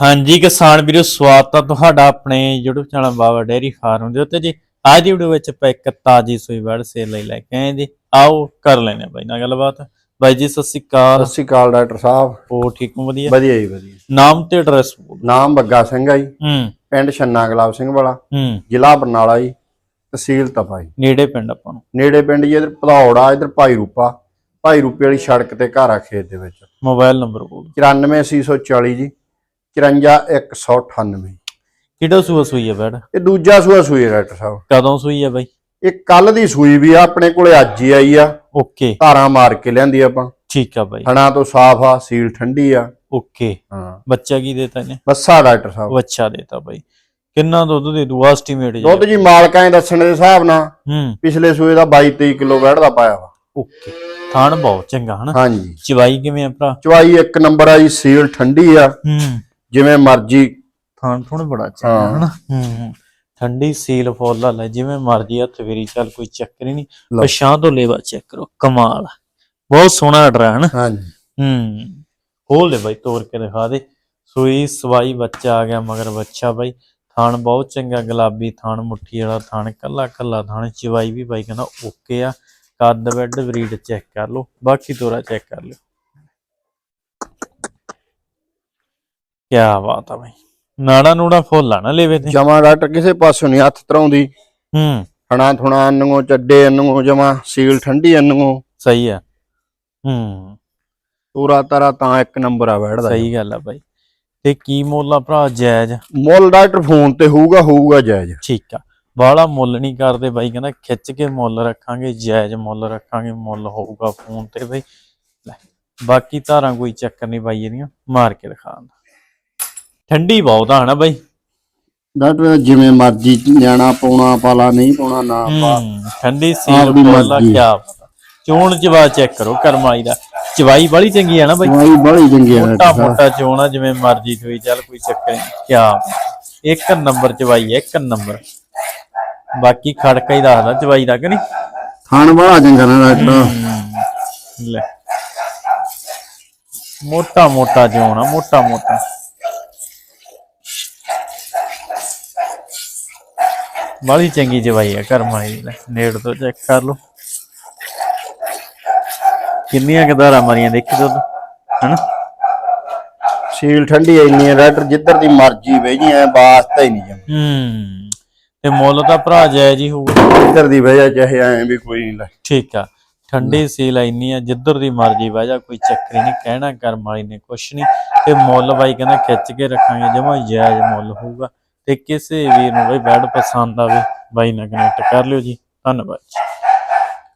ਹਾਂਜੀ ਕਿਸਾਨ ਵੀਰੋ ਸਵਾਗਤ ਆ ਤੁਹਾਡਾ ਆਪਣੇ YouTube channel Baba dairy farm ਦੇ ਉੱਤੇ ਜੀ। ਅੱਜ ਦੀ ਵੀਡੀਓ ਵਿੱਚ ਆਪਾਂ ਇੱਕ ਤਾਜੀ ਸੂਈ ਵੜ ਸੇਲ ਲਈ ਲੈ ਕੇ ਆਏ ਜੀ। ਆਓ ਕਰ ਲੈਨੇ ਬਾਈ ਨਾਲ ਗੱਲਬਾਤ। ਬਾਈ ਜੀ ਸਤਿ ਸ਼੍ਰੀ ਅਕਾਲ। ਸਤਿ ਸ਼੍ਰੀ ਅਕਾਲ ਡਾਕਟਰ ਸਾਹਿਬ। ਹੋ ਠੀਕ ਹੋ? ਵਧੀਆ। ਵਧੀਆ ਜੀ ਵਧੀਆ। ਨਾਮ ਤੇ ਐਡਰੈਸ ਨਾਮ ਬੱਗਾ ਸਿੰਘ ਆ ਜੀ। ਹੂੰ। ਪਿੰਡ ਛੰਨਾ ਗੁਲਾਬ ਸਿੰਘ ਵਾਲਾ। ਹੂੰ। ਜ਼ਿਲ੍ਹਾ ਬਰਨਾਲਾ ਜੀ। ਤਹਿਸੀਲ ਤਪਾ ਜੀ। ਨੇੜੇ ਪਿੰਡ ਆਪਾਂ ਨੂੰ। ਨੇੜੇ ਪਿੰਡ ਜੀ ਇਧਰ ਭਦੌੜ ਆ ਇਧਰ ਭਾਈ ਰੂਪਾ। ਭਾਈ ਰੂਪੇ ਵਾਲੀ ਸੜਕ ਤੇ ਘਰ ਆ ਖੇਤ ਦੇ ਵਿੱਚ। ਮੋਬਾਈਲ ਨੰਬਰ ਬੋਲ 94840 ਜੀ। 54198 ਕਿਹੜਾ ਸੂਆ ਸੂਈ ਹੈ ਬੈੜ ਇਹ ਦੂਜਾ ਸੂਆ ਸੂਈ ਹੈ ਡਾਕਟਰ ਸਾਹਿਬ। ਕਦੋਂ ਸੂਈ ਹੈ ਬਾਈ? ਇਹ ਕੱਲ ਦੀ ਸੂਈ ਵੀ ਆ ਆਪਣੇ ਕੋਲੇ ਅੱਜ ਹੀ ਆਈ ਆ। ਓਕੇ। ਧਾਰਾਂ ਮਾਰ ਕੇ ਲਿਆਂਦੀ ਆਪਾਂ। ਠੀਕ ਆ ਬਾਈ। ਹਣਾ ਤੋਂ ਸਾਫ਼ ਆ ਸੀਲ ਠੰਡੀ ਆ। ਓਕੇ। ਹਾਂ। ਬੱਚਾ ਕੀ ਦੇਤਾ ਇਹਨੇ? ਬੱਸਾ ਡਾਕਟਰ ਸਾਹਿਬ। ਅੱਛਾ ਦੇਤਾ ਬਾਈ। ਕਿੰਨਾ ਦੁੱਧ ਦੇ ਦੂ? ਐਸਟੀਮੇਟ ਜੀ ਦੁੱਧ ਜੀ ਮਾਲਕਾਂ ਦੇ ਦੱਸਣ ਦੇ ਹਿਸਾਬ ਨਾਲ ਹੂੰ। ਪਿਛਲੇ ਸੂਏ ਦਾ 22 23 ਕਿਲੋ ਵੈੜ ਦਾ ਪਾਇਆ ਵਾ। ਓਕੇ। ਥਾਣ ਬਹੁਤ ਚੰਗਾ ਹਨਾ? ਹਾਂਜੀ। ਚਵਾਈ ਕਿਵੇਂ ਆ ਭਰਾ? ਚਵਾਈ ਇੱਕ ਨੰਬਰ ਆ ਜੀ ਸੀਲ ਠੰਡੀ ਆ। ਹੂੰ। ਜਿਵੇਂ ਮਰਜ਼ੀ ਥਾਣ ਥੁਣ ਬੜਾ ਚੰਗਾ ਹਾਂ। ਹਨਾ? ਹੂੰ ਠੰਡੀ ਸੀਲ ਫੁੱਲ ਲੈ ਜਿਵੇਂ ਮਰਜ਼ੀ ਹੱਥ ਫੇਰੀ ਚੱਲ ਕੋਈ ਚੱਕਰ ਨਹੀਂ। ਪਛਾਂ ਤੋਂ ਲੇਵਾ ਚੈੱਕ ਕਰੋ ਕਮਾਲ ਬਹੁਤ ਸੋਹਣਾ ਹੈ ਹਨਾ? ਹਾਂਜੀ। ਹੂੰ। ਖੋਲ ਦੇ ਬਾਈ ਤੋੜ ਕੇ ਦਿਖਾ ਦੇ। ਸੂਈ ਸਵਾਈ ਬੱਚਾ ਆ ਗਿਆ ਮਗਰ ਬੱਚਾ ਬਾਈ। ਥਾਣ ਬਹੁਤ ਚੰਗਾ ਗੁਲਾਬੀ ਥਾਣ ਮੁੱਠੀ ਵਾਲਾ ਥਾਣ ਕੱਲਾ ਕੱਲਾ ਥਾਣ ਚਵਾਈ ਵੀ ਬਾਈ ਕਹਿੰਦਾ ਓਕੇ ਆ। ਕੱਦ ਬੈੱਡ ਬਰੀਡ ਚੈੱਕ ਕਰ ਲਓ ਬਾਕੀ ਤੋਰਾ ਚੈੱਕ ਕਰ ਲਿਓ। ਕੀ ਬਾਤ ਆ ਬਾਈ। ਨਾੜਾ ਨੂੜਾ ਫੁੱਲ ਆ ਨਾ ਲੈਵੇ ਤੇ। ਜਮਾ ਡਾਕਟਰ ਕਿਸੇ ਪਾਸੋਂ ਨਹੀਂ ਹੱਥ ਤਰਾਉਂਦੀ ਹੂੰ। ਹਣਾ ਥੁਣਾ ਅੰਨਗੋ ਚੱਡੇ ਅੰਨਗੋ ਜਮਾ ਸੀਲ ਠੰਡੀ ਅੰਨਗੋ ਸਹੀ ਆ। ਹੂੰ। ਪੂਰਾ ਤਰਾ ਤਾਂ ਇੱਕ ਨੰਬਰ ਆ ਵੈੜ ਦਾ ਸਹੀ ਗੱਲ ਆ ਬਾਈ। ਤੇ ਕੀ ਮੁੱਲ ਆ ਭਰਾ ਜਾਇਜ਼? ਮੁੱਲ ਡਾਕਟਰ ਫੋਨ ਤੇ ਹੋਊਗਾ ਹੋਊਗਾ ਜਾਇਜ਼। ਠੀਕ ਆ। ਬਾਹਲਾ ਮੁੱਲ ਨਹੀਂ ਕਰਦੇ ਬਾਈ ਕਹਿੰਦਾ ਖਿੱਚ ਕੇ ਮੁੱਲ ਰੱਖਾਂਗੇ ਜਾਇਜ਼ ਮੁੱਲ ਰੱਖਾਂਗੇ ਮੁੱਲ ਹੋਊਗਾ ਫੋਨ ਤੇ ਬਈ। ਲੈ ਬਾਕੀ ਧਾਰਾਂ ਕੋਈ ਚੱਕਰ ਨਹੀਂ ਬਾਈ ਇਹਦੀਆਂ ਮਾਰ ਕੇ ਦਿਖਾਉਂਦਾ ਠੰਡੀ ਬਹੁਤ ਆ ਹਨਾ ਬਾਈ? ਡਾਕਟਰ ਜਿਵੇਂ ਮਰਜ਼ੀ ਨਿਆਣਾ ਪਾਉਣਾ ਪਾਲਾ ਨਹੀਂ ਪਾਉਣਾ ਨਾ ਪਾ। ਠੰਡੀ ਸੀਲ ਬੋਲਾ। ਕਿਆ ਚੋਣ ਚਵਾ ਚੈੱਕ ਕਰੋ ਕਰਮਾਈ ਦਾ। ਚਵਾਈ ਬੜੀ ਚੰਗੀ ਆ ਨਾ ਬਾਈ? ਚਵਾਈ ਬੜੀ ਚੰਗੀ ਆ ਮੋਟਾ ਮੋਟਾ ਚੋਣਾ ਜਿਵੇਂ ਮਰਜ਼ੀ ਹੋਈ ਚੱਲ ਕੋਈ ਚੱਕਰ ਨਹੀਂ ਕਿਆ ਇੱਕ ਨੰਬਰ ਚਵਾਈ ਹੈ ਇੱਕ ਨੰਬਰ। ਬਾਕੀ ਖੜਕਾ ਹੀ ਦੱਸਦਾ ਚਵਾਈ ਦਾ ਕਿ ਨਹੀਂ? ਖਾਣ ਬੜਾ ਚੰਗਾ ਨਾ ਡਾਕਟਰ। ਲੈ। ਮੋਟਾ ਮੋਟਾ ਜਿਉਣਾ ਮੋਟਾ ਮੋਟਾ। ਬੜੀ ਚੰਗੀ ਜਵਾਈ ਹੈ ਕਰਮਾਈ ਨੇੜ ਤੋਂ ਚੈੱਕ ਕਰ ਲਓ। ਕਿੰਨੀਆਂ ਗਦਾਰਾਂ ਮਾਰੀਆਂ ਦੇਖੀ ਦੁੱਧ ਹਨਾ? ਸੀਲ ਠੰਡੀ ਇੰਨੀ ਆ ਡਾਕਟਰ ਜਿੱਧਰ ਦੀ ਮਰਜ਼ੀ ਵੇ ਜੀ ਐ ਵਾਸਤਾ ਹੀ ਨਹੀਂ ਜਮ ਹੂੰ ਤੇ ਮੁੱਲ ਤਾਂ ਭਰਾ ਜਾਇਜ਼ ਹੀ ਹੋਊਗਾ। ਜਿੱਧਰ ਦੀ ਵਜ੍ਹਾ ਚਾਹੇ ਐ ਵੀ ਕੋਈ ਨਹੀਂ ਲੈ। ਠੀਕ ਆ ਠੰਡੀ ਸੀਲ ਇੰਨੀ ਆ ਜਿੱਧਰ ਦੀ ਮਰਜ਼ੀ ਬਹਿ ਜਾ ਕੋਈ ਚੱਕਰ ਹੀ ਨਹੀਂ ਕਹਿਣਾ ਕਰਮ ਵਾਲੀ ਨੇ ਕੁਛ ਨਹੀਂ। ਤੇ ਮੁੱਲ ਬਾਈ ਕਹਿੰਦਾ ਖਿੱਚ ਕੇ ਰੱਖਾਂਗੇ ਜਮਾ ਜਾਇਜ਼ ਮੁੱਲ ਹੋਊਗਾ। ਤੇ ਕਿਸੇ ਵੀਰ ਨੂੰ ਬਈ ਬੈਡ ਪਸੰਦ ਆਵੇ ਬਾਈ ਨਾਲ ਕਨੈਕਟ ਕਰ ਲਿਓ ਜੀ, ਧੰਨਵਾਦ ਜੀ।